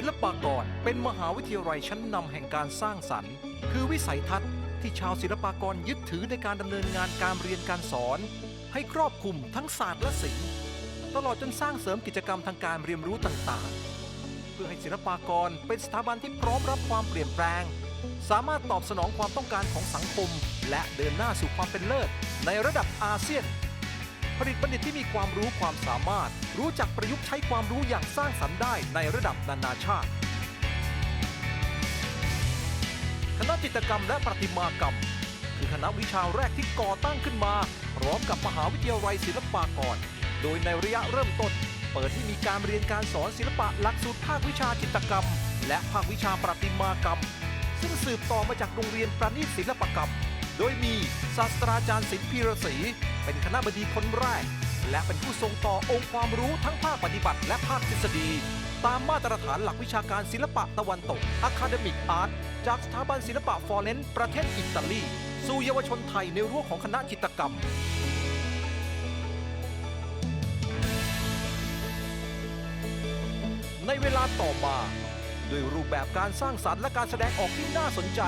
ศิลปากรเป็นมหาวิทยาลัยชั้นนำแห่งการสร้างสรรค์ คือวิสัยทัศน์ที่ชาวศิลปากรยึดถือในการดำเนินงานการเรียนการสอน ให้ครอบคลุมทั้งศาสตร์และศิลป์ตลอดจนสร้างเสริมกิจกรรมทางการเรียนรู้ต่างๆ เพื่อให้ศิลปากรเป็นสถาบันที่พร้อมรับความเปลี่ยนแปลง สามารถตอบสนองความต้องการของสังคม และเดินหน้าสู่ความเป็นเลิศในระดับอาเซียน ผลิตบัณฑิตที่มีความรู้ความสามารถ รู้จักประยุกต์ใช้ความรู้อย่างสร้างสรรค์ได้ในระดับนานาชาติ คณะจิตรกรรมและประติมากรรม คือคณะวิชาแรกที่ก่อตั้งขึ้นมา พร้อมกับมหาวิทยาลัยศิลปากร โดยในระยะเริ่มต้น เปิดให้มีการเรียนการสอนศิลปะหลักสูตรภาควิชาจิตรกรรม และภาควิชาประติมากรรม ซึ่งสืบต่อมาจากโรงเรียนประณีตศิลปกรรม โดยมีศาสตราจารย์ศิลป์พีระศรีเป็นคณะบดีคนแรก และเป็นผู้ส่งต่อองค์ความรู้ทั้งภาคปฏิบัติและภาคทฤษฎี ตามมาตรฐานหลักวิชาการศิลปะตะวันตก Academic Art จากสถาบันศิลปะฟอร์เรนซ์ประเทศอิตาลี สู่เยาวชนไทยในรั้วของคณะจิตกรรมในเวลาต่อมา ด้วยรูปแบบการสร้างสรรค์และการแสดงออกที่น่าสนใจ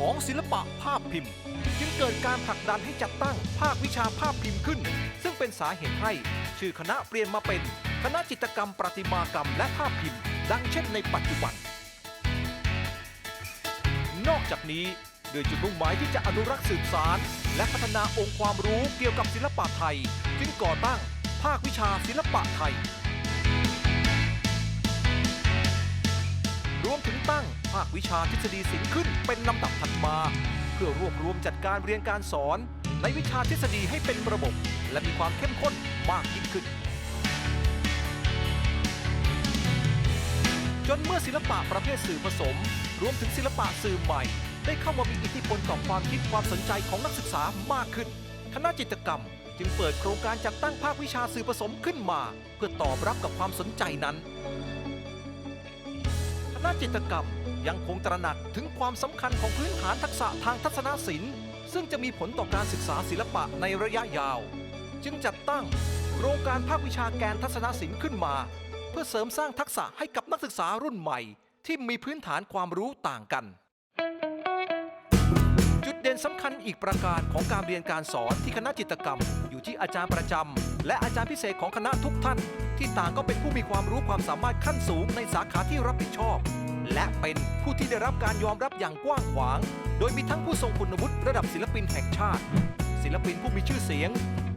ของศิลปะภาพพิมพ์ จึงเกิดการผลักดันให้จัดตั้งภาควิชาภาพพิมพ์ขึ้น ซึ่งเป็นสาเหตุให้ชื่อคณะเปลี่ยนมาเป็น คณะจิตรกรรมประติมากรรมและภาพพิมพ์ ดังเช่นในปัจจุบัน นอกจากนี้ด้วยจุดมุ่งหมายที่จะอนุรักษ์สืบสาร และพัฒนาองค์ความรู้เกี่ยวกับศิลปะไทย จึงก่อตั้งภาควิชาศิลปะไทย รวมถึงตั้งภาควิชาทฤษฎีศิลป์ขึ้นเป็นลำดับถัดมา เพื่อรวบรวมจัดการเรียนการสอน ในวิชาทฤษฎีให้เป็นระบบ และมีความเข้มข้นมากยิ่งขึ้น จนเมื่อศิลปะประเภทสื่อผสม รวมถึงศิลปะสื่อใหม่ ได้เข้ามามีอิทธิพลต่อความคิดความสนใจของนักศึกษามากขึ้นคณะจิตกรรม จึงเปิดโครงการจัดตั้งภาควิชาสื่อผสมขึ้นมา เพื่อตอบรับกับความสนใจนั้น ณะจิตรกรรมยังคงตระหนักถึงความสำคัญของพื้นฐานทักษะทางทัศนศิลป์ ซึ่งจะมีผลต่อการศึกษาศิลปะในระยะยาว จึงจัดตั้งโครงการภาควิชาแกนทัศนศิลป์ขึ้นมา เพื่อเสริมสร้างทักษะให้กับนักศึกษารุ่นใหม่ ที่มีพื้นฐานความรู้ต่างกัน เด่นสำคัญอีกประการของการเรียนการสอนที่คณะจิตรกรรม อยู่ที่อาจารย์ประจำและอาจารย์พิเศษของคณะทุกท่าน ที่ต่างก็เป็นผู้มีความรู้ความสามารถขั้นสูงในสาขาที่รับผิดชอบ และเป็นผู้ที่ได้รับการยอมรับอย่างกว้างขวาง โดยมีทั้งผู้ทรงคุณวุฒิระดับศิลปินแห่งชาติ ศิลปินผู้มีชื่อเสียง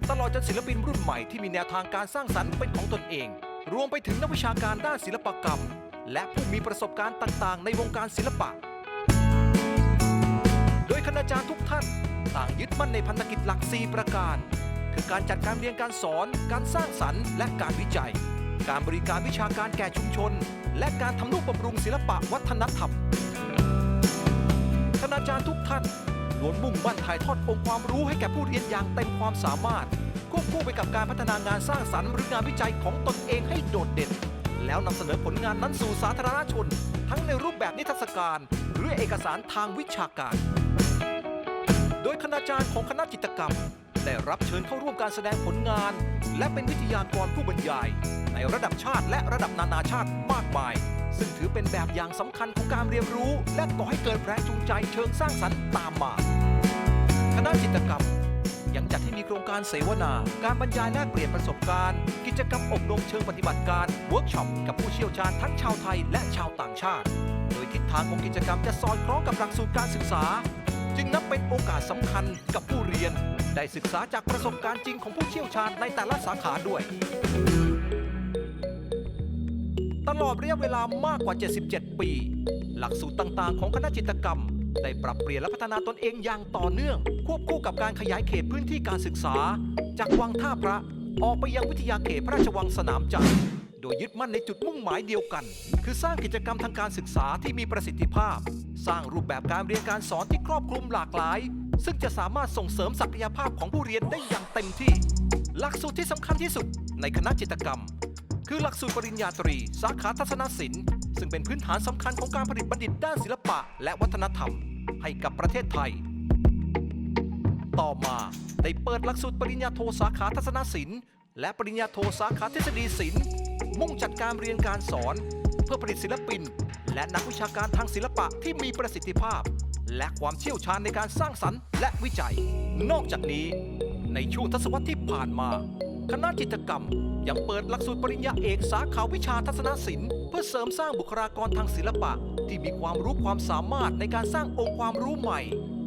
ตลอดจนศิลปินรุ่นใหม่ที่มีแนวทางการสร้างสรรค์เป็นของตนเอง รวมไปถึงนักวิชาการด้านศิลปกรรม และผู้มีประสบการณ์ต่างๆ ในวงการศิลปะ มั่นในพันธกิจหลัก 4 ประการ คือการจัดการเรียนการสอน การสร้างสรรค์ และการวิจัย การบริการวิชาการแก่ชุมชน และการทำนุบำรุงศิลปะวัฒนธรรมคณาจารย์ทุกท่านล้วนมุ่งมั่นถ่ายทอดองค์ความรู้ให้แก่ผู้เรียนอย่างเต็มความสามารถควบคู่ไปกับการพัฒนางานสร้างสรรค์หรืองานวิจัยของตนเองให้โดดเด่น แล้วนำเสนอผลงานนั้นสู่สาธารณชน ทั้งในรูปแบบนิทรรศการ หรือเอกสารทางวิชาการ โดยคณาจารย์ของคณะจิตรกรรม ได้รับเชิญเข้าร่วมการแสดงผลงาน และเป็นวิทยากรผู้บรรยาย ในระดับชาติและระดับนานาชาติมากมาย ซึ่งถือเป็นแบบอย่างสำคัญของการเรียนรู้ และก่อให้เกิดแรงจูงใจเชิงสร้างสรรค์ตามมา คณะจิตรกรรมยังจัดให้มีโครงการเสวนา การบรรยายแลกเปลี่ยนประสบการณ์ กิจกรรมอบรมเชิงปฏิบัติการ เวิร์กช็อปกับผู้เชี่ยวชาญทั้งชาวไทยและชาวต่างชาติ โดยทิศทางของกิจกรรมจะสอดคล้องกับหลักสูตรการศึกษา จึงนับเป็นโอกาสสำคัญกับผู้เรียน ได้ศึกษาจากประสบการณ์จริงของผู้เชี่ยวชาญในแต่ละสาขาด้วย ตลอดระยะเวลามากกว่า 77 ปี หลักสูตรต่างๆ ของคณะจิตรกรรม ได้ปรับเปลี่ยนและพัฒนาตนเองอย่างต่อเนื่อง ควบคู่กับการขยายเขตพื้นที่การศึกษา จากวังท่าพระออกไปยังวิทยาเขตพระราชวังสนามจันทร์ โดยยึดมั่นในจุดมุ่งหมายเดียวกัน คือสร้างกิจกรรมทางการศึกษาที่มีประสิทธิภาพ สร้างรูปแบบการเรียนการสอนที่ครอบคลุมหลากหลาย ซึ่งจะสามารถส่งเสริมศักยภาพของผู้เรียนได้อย่างเต็มที่ หลักสูตรที่สำคัญที่สุด ในคณะจิตกรรม คือหลักสูตรปริญญาตรี สาขาทัศนศิลป์ซึ่งเป็นพื้นฐานสำคัญของการผลิตบัณฑิตด้านศิลปะ และวัฒนธรรม ให้กับประเทศไทย ต่อมาได้เปิดหลักสูตรปริญญาโทสาขาทัศนศิลป์และปริญญาโทสาขาทฤษฎีศิลป์ มุ่งจัดการเรียนการสอน เพื่อผลิตศิลปิน และนักวิชาการทางศิลปะที่มีประสิทธิภาพ และความเชี่ยวชาญในการสร้างสรรค์และวิจัย นอกจากนี้ ในช่วงทศวรรษที่ผ่านมาคณะจิตรกรรมยังเปิดหลักสูตรปริญญาเอกสาขาวิชาทัศนศิลป์เพื่อเสริมสร้างบุคลากรทางศิลปะ ที่มีความรู้ความสามารถในการสร้างองค์ความรู้ใหม่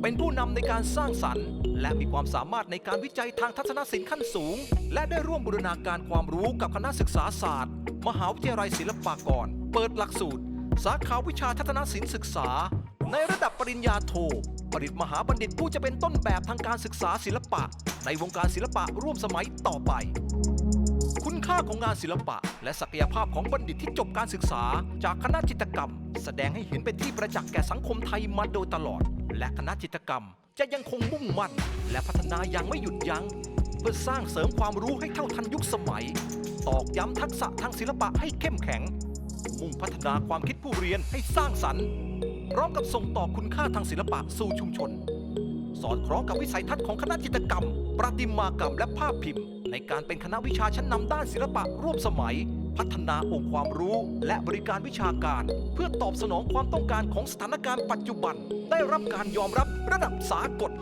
เป็นผู้นำในการสร้างสรรค์ และมีความสามารถในการวิจัยทางทัศนศิลป์ขั้นสูง และได้ร่วมบูรณาการความรู้กับคณะศึกษาศาสตร์ มหาวิทยาลัยศิลปากร เปิดหลักสูตร สาขาวิชาทัศนศิลป์ศึกษา ในระดับปริญญาโทผลิตมหาบัณฑิตผู้จะเป็นต้นแบบทางการศึกษาศิลปะ ในวงการศิลปะร่วมสมัยต่อไป คุณค่าของงานศิลปะ และศักยภาพของบัณฑิตที่จบการศึกษา จากคณะจิตรกรรม แสดงให้เห็นเป็นที่ประจักษ์แก่สังคมไทยมาโดยตลอด และคณะจิตรกรรม จะยังคงมุ่งมั่น และพัฒนาอย่างไม่หยุดยัง้ง เพื่อสร้างเสริมความรู้ให้เท่าทันยุคสมัย ตอกย้ำทักษะทางศิลปะให้เข้มแข็ง มุ่งพัฒนาความคิดผู้เรียนให้สร้างสรรค์พร้อมกับส่งต่อคุณค่าทางศิลปะสู่ชุมชน สอดคล้องกับวิสัยทัศน์ของคณะจิตรกรรม ประติมากรรมและภาพพิมพ์ ในการเป็นคณะวิชาชั้นนำด้านศิลปะร่วมสมัย พัฒนาองค์ความรู้ และบริการวิชาการ เพื่อตอบสนองความต้องการของสถานการณ์ปัจจุบัน ได้รับการยอมรับระดับสากล